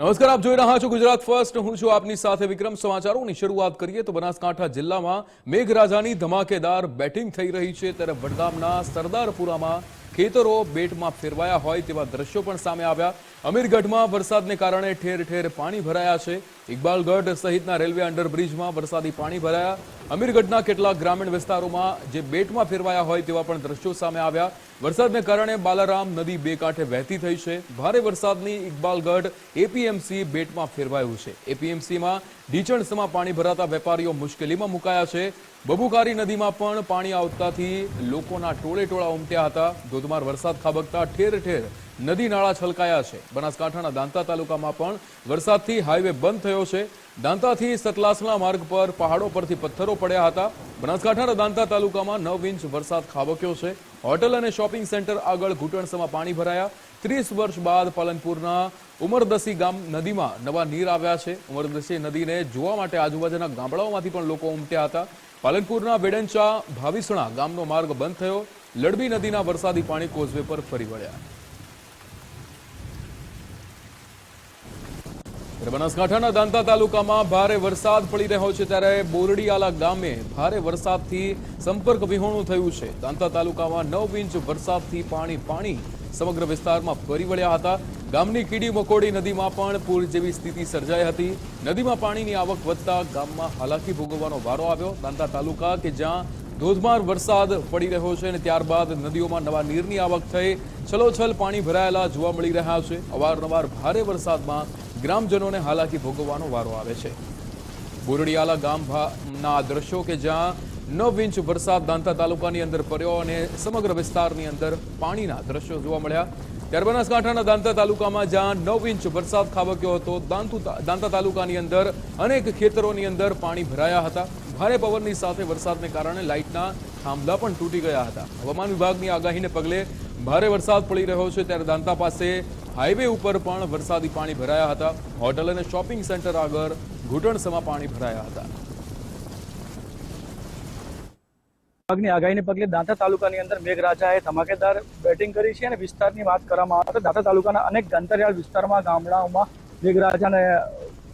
નમસ્કાર, આપ જોઈ રહ્યા છો ગુજરાત ફર્સ્ટ. હું છું આપની સાથે વિક્રમ સમાચારોની શરૂઆત કરીએ તો બનાસકાંઠા જિલ્લામાં મેઘરાજાની ધમાકેદાર બેટિંગ થઈ રહી છે. ત્યારે વડગામના સરદારપુરામાં ખેતરો બેટમાં ફેરવાયા હોય તેવા દ્રશ્યો પણ સામે આવ્યા. અમીરગઢમાં વરસાદને કારણે ઠેર ઠેર પાણી ભરાયા છે. ઇકબાલગઢ સહિતના રેલવે અંડરબ્રિજમાં વરસાદી પાણી ભરાયા. અમીરગઢના કેટલાક ગ્રામીણ વિસ્તારોમાં જે બેટમાં ફેરવાયા હોય તેવા પણ દ્રશ્યો સામે આવ્યા. વરસાદને કારણે બાલારામ નદી બે કાંઠે વહેતી થઈ છે. ભારે વરસાદની ઇકબાલગઢ એપીએમસી બેટમાં ફેરવાયું છે. એપીએમસીમાં ઢીચણસમાં પાણી ભરાતા વેપારીઓ મુશ્કેલીમાં મુકાયા છે. બબુકારી નદીમાં પણ પાણી આવતાથી લોકોના ટોળે ટોળા ઉમટ્યા હતા. ધોધમાર વરસાદ ખાબકતા ઠેર ઠેર નદી નાળા છલકાયા છે. બનાસકાંઠાના દાંતા તાલુકામાં પણ વરસાદથી હાઈવે બંધ થયો છે. દાંતાથી સતલાસણા માર્ગ પર પહાડો પરથી પથ્થરો પડ્યા હતા. બનાસકાંઠાના દાંતા તાલુકામાં નવ ઇંચ વરસાદ ખાબક્યો છે. હોટલ અને શોપિંગ સેન્ટર આગળ ઘૂંટણસમાં પાણી ભરાયા. ત્રીસ વર્ષ બાદ પાલનપુરના ઉમરદસી ગામ નદીમાં નવા નીર આવ્યા છે. ઉમરદસી નદીને જોવા માટે આજુબાજુના ગામડાઓમાંથી પણ લોકો ઉમટ્યા હતા. પાલનપુરના વેડંચા ભાવિસણા ગામનો માર્ગ બંધ થયો. લડબી નદીના વરસાદી પાણી કોઝવે પર ફરી વળ્યા. બનાસકાંઠાના દાંતા તાલુકામાં ભારે વરસાદ પડી રહ્યો છે ત્યારે બોરડીયાલા ગામે ભારે વરસાદથી સંપર્ક વિહોણું થયું છે. દાંતા તાલુકામાં નવ ઇંચ વરસાદથી પાણી પાણી સમગ્ર વિસ્તારમાં ફરી વળ્યા હતા. ગામની કીડી મકોડી નદીમાં પણ પૂર જેવી સ્થિતિ સર્જાઈ હતી. નદીમાં પાણીની આવક વધતા ગામમાં હાલાકી ભોગવવાનો વારો આવ્યો. દાંતા તાલુકા કે જ્યાં ધોધમાર વરસાદ પડી રહ્યો છે અને ત્યારબાદ નદીઓમાં નવા નીરની આવક થઈ, છલોછલ પાણી ભરાયેલા જોવા મળી રહ્યા છે. અવારનવાર ભારે વરસાદમાં ગ્રામજનોને હાલાકી ભોગવવાનો વારો આવે છે. બોરડીયાલા ગામ ના દ્રશ્યો કે જ્યાં નવ ઇંચ વરસાદ દાંતા તાલુકાની અંદર પડ્યો અને સમગ્ર વિસ્તારની અંદર પાણીના દ્રશ્યો જોવા મળ્યા. ત્યાર બનાસકાંઠાના દાંતા તાલુકામાં જ્યાં નવ ઇંચ વરસાદ ખાબક્યો હતો, દાંતુ તાલુકાની અંદર અનેક ખેતરોની અંદર પાણી ભરાયા હતા. ભારે પવનની સાથે વરસાદને કારણે લાઇટના થાંભલા પણ તૂટી ગયા હતા. હવામાન વિભાગની આગાહીને પગલે ભારે વરસાદ પડી રહ્યો છે, ત્યારે દાંતા પાસે હાઈવે ઉપર પણ વરસાદી પાણી ભરાયા હતા. હોટલ અને શોપિંગ સેન્ટર આગળ ઘૂંટણસમાં પાણી ભરાયા હતા. વિભાગની આગાહીને પગલે દાંતા તાલુકાની અંદર મેઘરાજાએ ધમાકેદાર બેટિંગ કરી છે અને વિસ્તારની વાત કરવામાં આવે તો દાંતા તાલુકાના અનેક અંતરિયાળ વિસ્તારમાં, ગામડાઓમાં મેઘરાજાને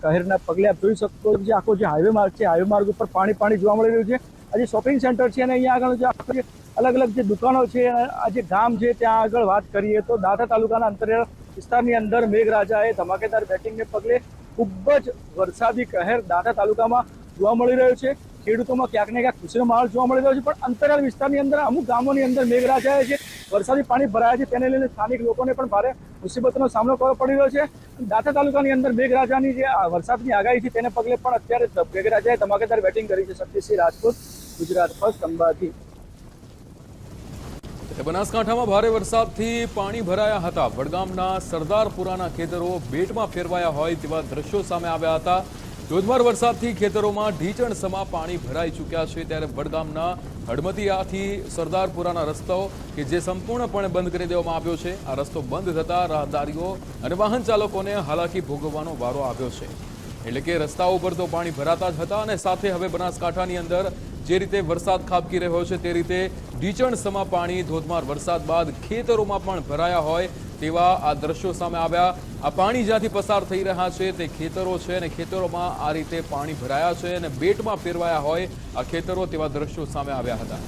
કહેરના પગલે આપ જોઈ શકો જે આખો જે હાઈવે માર્ગ છે હાઈવે માર્ગ ઉપર પાણી પાણી જોવા મળી રહ્યું છે. આ જે શોપિંગ સેન્ટર છે અને અહીંયા આગળ જે આખો અલગ અલગ જે દુકાનો છે આ જે ગામ છે, ત્યાં આગળ વાત કરીએ તો દાંતા તાલુકાના અંતરિયાળ વિસ્તારની અંદર મેઘરાજાએ ધમાકેદાર બેટિંગને પગલે ખૂબ જ વરસાદી કહેર દાંતા તાલુકામાં જોવા મળી રહ્યો છે. ખેડૂતોમાં ક્યાંક ને ક્યાંક ખુશીનો માહોલ જોવા મળી રહ્યો છે, પણ અંતરિયાળ વિસ્તારની અંદર અમુક ગામોની અંદર મેઘરાજાએ છે વરસાદી પાણી ભરાયા છે, તેને લઈને સ્થાનિક લોકોને પણ ભારે મુસીબતનો સામનો કરવો પડી રહ્યો છે. દાંતા તાલુકાની અંદર મેઘરાજાની જે વરસાદની આગાહી છે, તેને પગલે પણ અત્યારે મેઘરાજાએ ધમાકેદાર બેટિંગ કરી છે સતીશસિંહ રાજપૂત, ગુજરાત ફર્સ્ટ અંબાથી બનાસકાંઠામાં ભારે વરસાદથી પાણી ભરાયા હતા. વડગામના સરદારપુરાના ખેતરો બેટમાં ફેરવાયા હોય તેવા દ્રશ્યો સામે આવ્યા હતા. ધોધમાર વરસાદથી ખેતરોમાં ઢીચણ સમા પાણી ભરાઈ ચૂક્યા છે ત્યારે વડગામના હડમતિયાથી સરદારપુરાના રસ્તો કે જે સંપૂર્ણપણે બંધ કરી દેવામાં આવ્યો છે. આ રસ્તો બંધ થતા રાહદારીઓ અને વાહન ચાલકોને હાલાકી ભોગવવાનો વારો આવ્યો છે. એટલે કે રસ્તા ઉપર તો પાણી ભરાતા જ હતા અને સાથે હવે બનાસકાંઠાની અંદર જે રીતે વરસાદ ખાબકી રહ્યો છે તે રીતે ઢીચણ સમા પાણી ધોધમાર વરસાદ બાદ ખેતરોમાં પણ ભરાયા હોય તેવા આ દ્રશ્યો સામે આવ્યા. આ પાણી જ્યાંથી પસાર થઈ રહ્યા છે, તે ખેતરો છે અને ખેતરોમાં આ રીતે પાણી ભરાયા છે અને બેટમાં ફેરવાયા હોય આ ખેતરો તેવા દ્રશ્યો સામે આવ્યા હતા.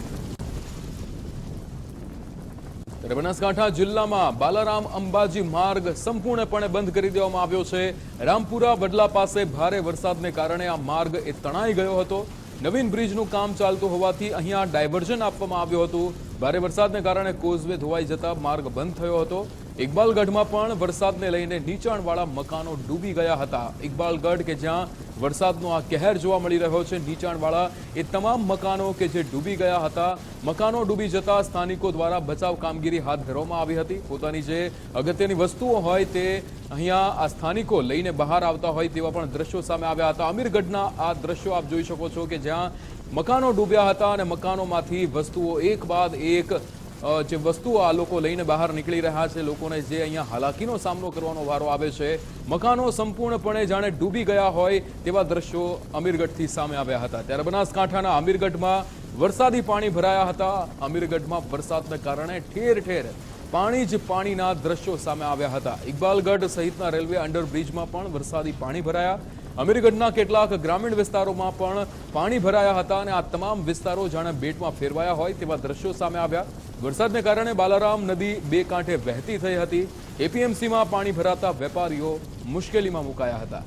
બનાસકાંઠા જિલ્લામાં બાલારામ અંબાજી માર્ગ સંપૂર્ણપણે બંધ કરી દેવામાં આવ્યો છે. રામપુરા વડલા પાસે ભારે વરસાદને કારણે આ માર્ગ એ તણાઈ ગયો હતો. નવીન બ્રિજનું કામ ચાલતું હોવાથી અહીંયા ડાયવર્ઝન આપવામાં આવ્યું હતું. ભારે વરસાદને કારણે કોઝવે ધોવાઈ જતા માર્ગ બંધ થયો હતો. ઇકબાલગઢમાં પણ વરસાદને લઈને નીચાણવાળા મકાનો ડૂબી ગયા હતા. ઇકબાલગઢ કે જ્યાં વરસાદનો આ કહેર જોવા મળી રહ્યો છે, નીચાણવાળા એ તમામ મકાનો કે જે ડૂબી ગયા હતા, મકાનો ડૂબી જતા સ્થાનિકો દ્વારા બચાવ કામગીરી હાથ ધરવામાં આવી હતી. પોતાની જે અગત્યની વસ્તુઓ હોય તે અહીંયા આ સ્થાનિકો લઈને બહાર આવતા હોય તેવા પણ દ્રશ્યો સામે આવ્યા હતા. અમીરગઢના આ દ્રશ્યો આપ જોઈ શકો છો કે જ્યાં મકાનો ડૂબ્યા હતા અને મકાનોમાંથી વસ્તુઓ એક બાદ એક જે વસ્તુઓ આ લોકો લઈને બહાર નીકળી રહ્યા છે, લોકોને જે અહીંયા હાલાકીનો સામનો કરવાનો વારો આવે છે, મકાનો સંપૂર્ણપણે જાણે ડૂબી ગયા હોય તેવા દ્રશ્યો અમીરગઢથી સામે આવ્યા હતા. ત્યારે બનાસકાંઠાના અમીરગઢમાં વરસાદી પાણી ભરાયા હતા. અમીરગઢમાં વરસાદને કારણે ઠેર ઠેર પાણી જ પાણીના દ્રશ્યો સામે આવ્યા હતા. ઇકબાલગઢ સહિતના રેલવે અંડરબ્રિજમાં પણ વરસાદી પાણી ભરાયા. અમીરગઢના કેટલાક ગ્રામીણ વિસ્તારોમાં પણ પાણી ભરાયા હતા અને આ તમામ વિસ્તારો જાણે બેટમાં ફેરવાયા હોય તેવા દ્રશ્યો સામે આવ્યા. વરસાદને કારણે બાલારામ નદી બે કાંઠે વહેતી થઈ હતી. એપીએમસીમાં પાણી ભરાતા વેપારીઓ મુશ્કેલીમાં મુકાયા હતા.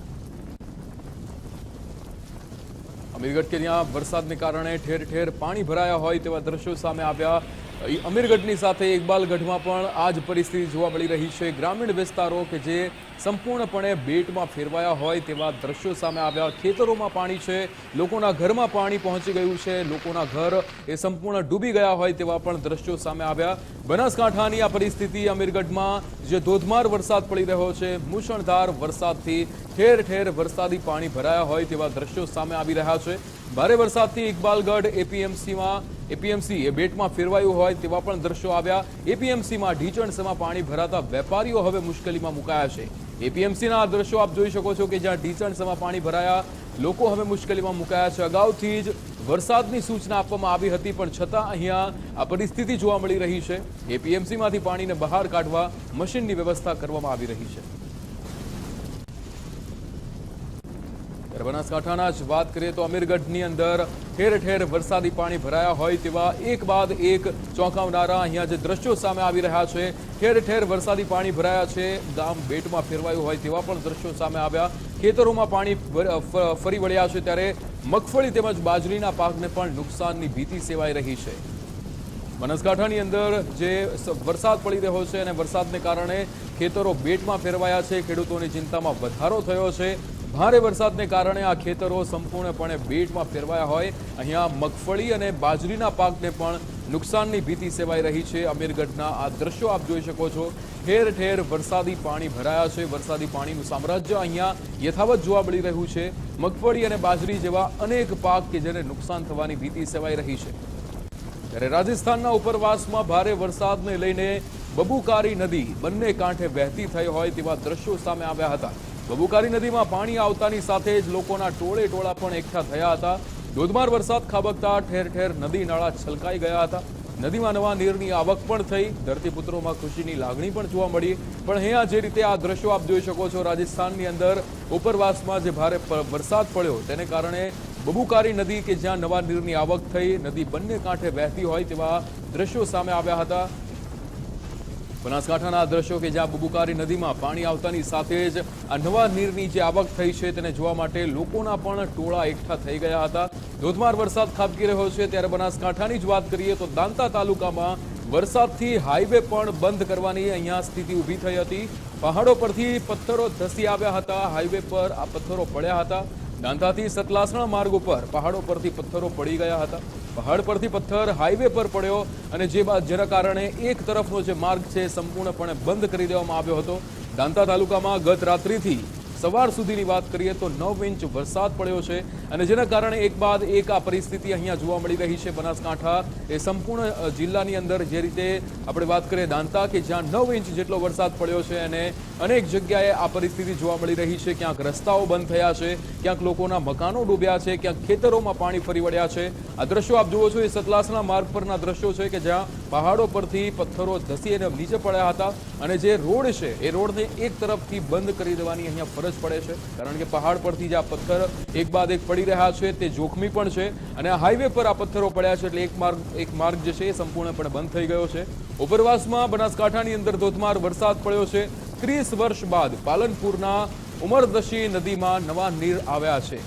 અમીરગઢ કે ત્યાં વરસાદને કારણે ઠેર ઠેર પાણી ભરાયા હોય તેવા દ્રશ્યો સામે આવ્યા. અમીરગઢની સાથે ઇકબાલગઢમાં પણ આ જ પરિસ્થિતિ જોવા મળી રહી છે. ગ્રામીણ વિસ્તારો કે જે સંપૂર્ણપણે બેટમાં ફેરવાયા હોય તેવા દ્રશ્યો સામે આવ્યા. ખેતરોમાં પાણી છે, લોકોના ઘરમાં પાણી પહોંચી ગયું છે, લોકોના ઘર એ સંપૂર્ણ ડૂબી ગયા હોય તેવા પણ દ્રશ્યો સામે આવ્યા. બનાસકાંઠાની આ પરિસ્થિતિ અમીરગઢમાં જે ધોધમાર વરસાદ પડી રહ્યો છે મુશળધાર વરસાદથી ઠેર ઠેર વરસાદી પાણી ભરાયા હોય તેવા દ્રશ્યો સામે આવી રહ્યા છે. ભારે વરસાદથી ઇકબાલગઢ એપીએમસીમાં એપીએમસી એ બેટમાં ફેરવાયું હોય તેવા પણ દ્રશ્યો આવ્યા. એપીએમસીમાં ઢીચણસમાં પાણી ભરાતા વેપારીઓ હવે મુશ્કેલીમાં મુકાયા છે. એપીએમસીના દ્રશ્યો આપ જોઈ શકો છો કે જ્યાં ઢીચણસમાં પાણી ભરાયા, લોકો હવે મુશ્કેલીમાં મુકાયા છે. અગાઉથી જ વરસાદની સૂચના આપવામાં આવી હતી, પણ છતાં અહીંયા આ પરિસ્થિતિ જોવા મળી રહી છે. એપીએમસીમાંથી પાણીને બહાર કાઢવા મશીનની વ્યવસ્થા કરવામાં આવી રહી છે. બનાસકાંઠાના જ વાત કરીએ તો અમીરગઢની અંદર ઠેર ઠેર વરસાદી પાણી ભરાયા હોય તેવા એક બાદ એક ચોંકાવનારા અહીંયા જે દ્રશ્યો સામે આવી રહ્યા છે, ઠેર ઠેર વરસાદી પાણી ભરાયા છે, ગામ બેટમાં ફેરવાયું હોય તેવા પણ દ્રશ્યો સામે આવ્યા. ખેતરોમાં પાણી ફરી વળ્યા છે ત્યારે મગફળી તેમજ બાજરીના પાકને પણ નુકસાનની ભીતિ સેવાઈ રહી છે. બનાસકાંઠાની અંદર જે વરસાદ પડી રહ્યો છે અને વરસાદને કારણે ખેતરો બેટમાં ફેરવાયા છે, ખેડૂતોની ચિંતામાં વધારો થયો છે. ભારે વરસાદને કારણે આ ખેતરો સંપૂર્ણપણે બેટમાં ફેરવાયા હોય. અહીંયા મગફળી અને બાજરીના પાકને પણ નુકસાનની ભીતિ સેવાઈ રહી છે. અમીરગઢના આ દ્રશ્યો આપ જોઈ શકો છો. ઠેર ઠેર વરસાદી પાણી ભરાયા છે. વરસાદી પાણીનું સામ્રાજ્ય અહીંયા યથાવત જોવા મળી રહ્યું છે. મગફળી અને બાજરી જેવા અનેક પાક કે જેને નુકસાન થવાની ભીતિ સેવાઈ રહી છે. ત્યારે રાજસ્થાનના ઉપરવાસમાં ભારે વરસાદને લઈને બબુકારી નદી બંને કાંઠે વહેતી થઈ હોય તેવા દ્રશ્યો સામે આવ્યા હતા. બબુકારી નદીમાં પાણી આવતાની સાથે જ લોકોના ટોળે ટોળા પણ એકઠા થયા હતા. ધોધમાર વરસાદ ખાબકતા ઠેર ઠેર નદી નાળા છલકાઈ ગયા હતા. નદીમાં નવા નીરની આવક પણ થઈ. ધરતીપુત્રોમાં ખુશીની લાગણી પણ જોવા મળી. પણ અહીંયા જે રીતે આ દ્રશ્યો આપ જોઈ શકો છો, રાજસ્થાનની અંદર ઉપરવાસમાં જે ભારે વરસાદ પડ્યો, તેને કારણે બબુકારી નદી કે જ્યાં નવા નીરની આવક થઈ, નદી બંને કાંઠે વહેતી હોય તેવા દ્રશ્યો સામે આવ્યા હતા. બનાસકાંઠાના દ્રશ્યો કે જ્યાં બબુકારી નદીમાં પાણી આવતાની સાથે જ આ નવા નીરની જે આવક થઈ છે તેને જોવા માટે લોકોના પણ ટોળા એકઠા થઈ ગયા હતા. ધોધમાર વરસાદ ખાબકી રહ્યો છે. ત્યારે બનાસકાંઠાની જ વાત કરીએ તો દાંતા તાલુકામાં વરસાદથી હાઈવે પણ બંધ કરવાની અહીંયા સ્થિતિ ઊભી થઈ હતી. પહાડો પરથી પથ્થરો ધસી આવ્યા હતા. હાઈવે પર આ પથ્થરો પડ્યા હતા. દાંતાથી સતલાસણા માર્ગ ઉપર પહાડો પરથી પથ્થરો પડી ગયા હતા. પહાડ પરથી પથ્થર હાઈવે પર પડ્યો અને જે બાદ જેના કારણે એક તરફનો જે માર્ગ છે સંપૂર્ણપણે બંધ કરી દેવામાં આવ્યો હતો. દાંતા તાલુકામાં ગત રાત્રિથી સવાર સુધીની વાત કરીએ તો નવ ઇંચ વરસાદ પડ્યો છે અને જેના કારણે એક બાદ એક આ પરિસ્થિતિ અહીંયા જોવા મળી રહી છે બનાસકાંઠા. એ સંપૂર્ણ જિલ્લાની અંદર જે રીતે આપણે વાત કરીએ દાંતા કે જ્યાં નવ ઇંચ જેટલો વરસાદ પડ્યો છે અને અનેક જગ્યાએ આ પરિસ્થિતિ જોવા મળી રહી છે. ક્યાંક રસ્તાઓ બંધ થયા છે, ક્યાંક લોકોના મકાનો ડૂબ્યા છે, ક્યાંક ખેતરોમાં પાણી ફરી વળ્યા છે. આ દ્રશ્યો આપ જુઓ છો, એ સતલાસના માર્ગ પરના દ્રશ્યો છે કે જ્યાં પહાડો પરથી પથ્થરો ધસી અને નીચે પડ્યા હતા અને જે રોડ છે, એ રોડને એક તરફથી બંધ કરી દેવાની અહીંયા ફરજ પડે છે. કારણ કે પહાડ પરથી જે આ પથ્થર એક બાદ એક પડી રહ્યા છે, તે જોખમી પણ છે અને આ હાઈવે પર આ પથ્થરો પડ્યા છે એટલે એક માર્ગ એક માર્ગ જે છે એ સંપૂર્ણપણે બંધ થઈ ગયો છે. ઉપરવાસમાં બનાસકાંઠાની અંદર ધોધમાર વરસાદ પડ્યો છે. ત્રીસ વર્ષ બાદ પાલનપુરના ઉમરદશી નદીમાં નવા નીર આવ્યા છે.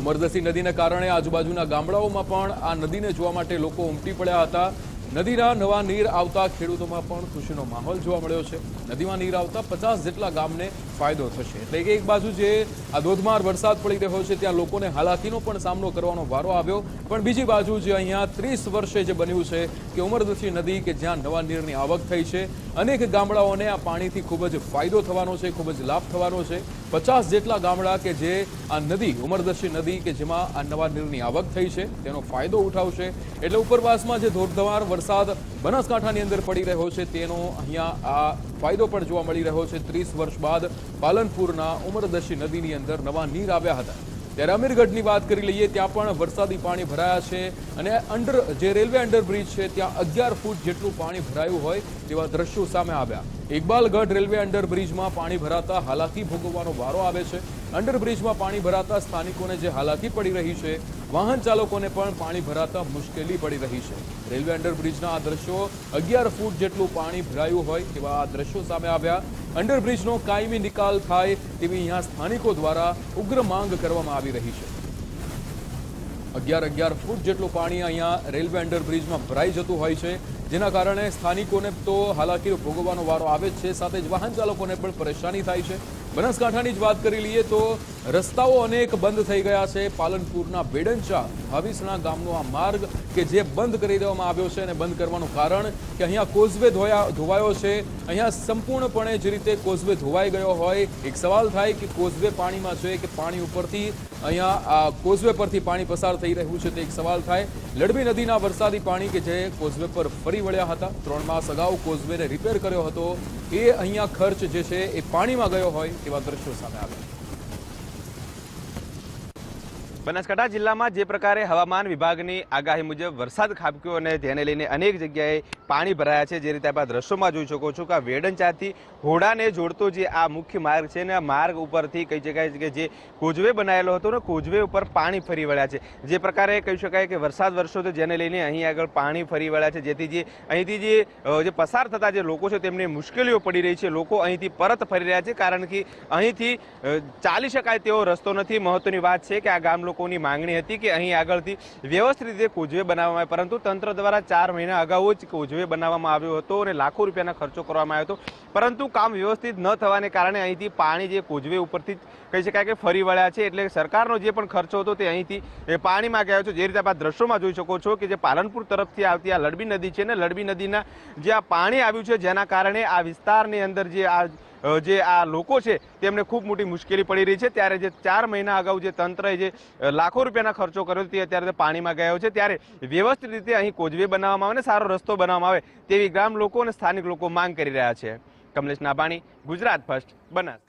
ઉમરદશી નદીને કારણે આજુબાજુના ગામડાઓમાં પણ આ નદીને જોવા માટે લોકો ઉમટી પડ્યા હતા. નદીના નવા નીર આવતા ખેડૂતોમાં પણ ખુશીનો માહોલ જોવા મળ્યો છે. નદીમાં નીર આવતા પચાસ જેટલા ગામને ફાયદો થશે. એટલે એક બાજુ જે આ ધોધમાર વરસાદ પડી રહ્યો છે, ત્યાં લોકોને હાલાકીનો પણ સામનો કરવાનો વારો આવ્યો. પણ બીજી બાજુ જે અહીંયા ત્રીસ વર્ષે જે બન્યું છે, કે ઉમરદસી નદી કે જ્યાં નવા નીરની આવક થઈ છે, અનેક ગામડાઓને આ પાણીથી ખૂબ જ ફાયદો થવાનો છે, ખૂબ જ લાભ થવાનો છે. પચાસ જેટલા ગામડા કે જે આ નદી, ઉમરદર્શી નદી કે જેમાં આ નવા નીરની આવક થઈ છે, તેનો ફાયદો ઉઠાવશે. એટલે ઉપરવાસમાં જે ધોધમાર વરસાદ બનાસકાંઠાની અંદર પડી રહ્યો છે, તેનો અહીંયા આ ફાયદો પણ જોવા મળી રહ્યો છે. ત્રીસ વર્ષ બાદ પાલનપુરના ઉમરદર્શી નદીની અંદર નવા નીર આવ્યા હતા. ત્યારે અમીરગઢની વાત કરી લઈએ, ત્યાં પણ વરસાદી પાણી ભરાયા છે અને અંડર જે રેલવે અંડરબ્રિજ છે, ત્યાં અગિયાર ફૂટ જેટલું પાણી ભરાયું હોય તેવા દ્રશ્યો સામે આવ્યા. ઇકબાલગઢ રેલવે અંડરબ્રિજમાં પાણી ભરાતા હાલાકી ભોગવવાનો વારો આવે છે. અંડરબ્રિજમાં પાણી ભરાતા સ્થાનિકોને જે હાલાકી પડી રહી છે, વાહન ચાલકોને પણ પાણી ભરાતા મુશ્કેલી પડી રહી છે. રેલવે અંડરબ્રિજના આ દ્રશ્યો અગિયાર ફૂટ જેટલું પાણી ભરાયું હોય તેવા આ દ્રશ્યો સામે આવ્યા. અંડરબ્રિજનો કાયમી નિકાલ થાય તેવી અહીંયા સ્થાનિકો દ્વારા ઉગ્ર માંગ કરવામાં આવી રહી છે. અગિયાર અગિયાર ફૂટ જેટલું પાણી અહીંયા રેલવે અંડરબ્રિજમાં ભરાઈ જતું હોય છે, જેના કારણે સ્થાનિકોને તો હાલાકી ભોગવવાનો વારો આવે છે, સાથે જ વાહન ચાલકોને પણ પરેશાની થાય છે. બનાસકાંઠાની જ વાત કરી લઈએ તો રસ્તાઓ અનેક બંધ થઈ ગયા છે. પાલનપુરના બેડંચા, ભાવિસણા ગામનો આ માર્ગ કે જે બંધ કરી દેવામાં આવ્યો છે અને બંધ કરવાનું કારણ કે અહીંયા કોઝવે ધોયા, ધોવાયો છે. અહીંયા સંપૂર્ણપણે જે રીતે કોઝવે ધોવાઈ ગયો હોય, એક સવાલ થાય કે કોઝવે પાણીમાં છે કે પાણી ઉપરથી, અહીંયા આ કોઝવે પરથી પાણી પસાર થઈ રહ્યું છે તે એક સવાલ થાય. લડબી નદીના વરસાદી પાણી કે જે કોઝવે પર ફરી વળ્યા હતા. ત્રણ માસ અગાઉ કોઝવેને રિપેર કર્યો હતો. એ અહીંયા ખર્ચ જે છે એ પાણીમાં ગયો હોય તેવા દ્રશ્યો સામે આવ્યા બનાસકાંઠા જિલ્લામાં જે પ્રકારે હવામાન વિભાગની આગાહી મુજબ વરસાદ ખાબક્યો અને તેને લઈને અનેક જગ્યાએ પાણી ભરાયા છે. જે રીતે આપણા દ્રશ્યોમાં જોઈ શકો છો કે આ વેડનચાથી હોડાને જોડતો જે આ મુખ્ય માર્ગ છે ને આ માર્ગ ઉપરથી કહી શકાય કે જે કોઝવે બનાવેલો હતો ને કોઝવે ઉપર પાણી ફરી વળ્યા છે. જે પ્રકારે કહી શકાય કે વરસાદ વરસ્યો તો જેને લઈને અહીં આગળ પાણી ફરી વળ્યા છે. જેથી જે અહીંથી જે પસાર થતા જે લોકો છે તેમને મુશ્કેલીઓ પડી રહી છે. લોકો અહીંથી પરત ફરી રહ્યા છે. કારણ કે અહીંથી ચાલી શકાય તેવો રસ્તો નથી. મહત્વની વાત છે કે આ ગામ લોકોની માંગણી હતી કે અહીં આગળથી વ્યવસ્થિત રીતે કોઝવે બનાવવામાં આવે. પરંતુ તંત્ર દ્વારા ચાર મહિના અગાઉ જ કોઝવે બનાવવામાં આવ્યો હતો અને લાખો રૂપિયાનો ખર્ચો કરવામાં આવ્યો હતો. પરંતુ કામ વ્યવસ્થિત ન થવાને કારણે અહીંથી પાણી જે કોઝવે ઉપરથી કહી શકાય કે ફરી વળ્યા છે. એટલે સરકારનો જે પણ ખર્ચો હતો તે અહીંથી પાણીમાં ગયો છે. જે રીતે આપ આ દ્રશ્યોમાં જોઈ શકો છો કે જે પાલનપુર તરફથી આવતી આ લડબી નદી છે ને લડબી નદીના જે આ પાણી આવ્યું છે જેના કારણે આ વિસ્તારની અંદર જે આ જે આ લોકો છે, તેમને ખૂબ મોટી મુશ્કેલી પડી રહી છે. ત્યારે જે ચાર મહિના અગાઉ જે તંત્રએ જે લાખો રૂપિયાના ખર્ચો કર્યો તે અત્યારે પાણીમાં ગયો છે. ત્યારે વ્યવસ્થિત રીતે અહીં કોજવે બનાવવામાં આવે અને સારો રસ્તો બનાવવામાં આવે તેવી ગ્રામ લોકો અને સ્થાનિક લોકો માંગ કરી રહ્યા છે. કમલેશ નાભાણી, ગુજરાત ફર્સ્ટ, બનાસ.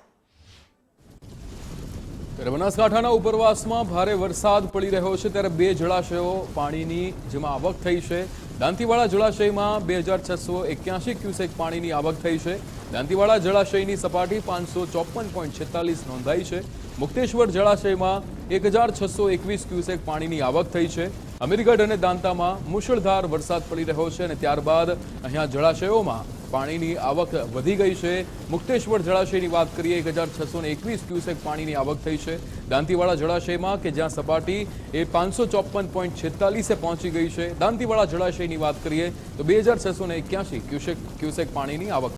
બનાસકાંઠાના ઉપરવાસમાં ભારે વરસાદ પડી રહ્યો છે. ત્યારે બે જળાશયો પાણીની જેમાં આવક થઈ છે. દાંતીવાડા જળાશયમાં બે હજાર છસો એક્યાસી ક્યુસેક પાણીની આવક થઈ છે. દાંતીવાડા જળાશયની સપાટી પાંચસો ચોપન પોઈન્ટ છેતાલીસ નોંધાઈ છે. મુક્તેશ્વર જળાશયમાં એક હજાર છસો એકવીસ ક્યુસેક પાણીની આવક થઈ છે. અમીરગઢ અને દાંતામાં મુશળધાર વરસાદ પડી રહ્યો છે અને ત્યારબાદ અહીંયા જળાશયોમાં પાણીની આવક વધી ગઈ છે. મુક્તેશ્વર જળાશયની વાત કરીએ, એક હજાર છસો એકવીસ ક્યુસેક પાણીની આવક થઈ છે. દાંતીવાડા જળાશયમાં કે જ્યાં સપાટી એ પાંચસો ચોપન પોઈન્ટ છેતાલીસે પહોંચી ગઈ છે. દાંતીવાડા જળાશયની વાત કરીએ, તો બે હજાર છસો એક્યાસી ક્યુસેક ક્યુસેક પાણીની આવક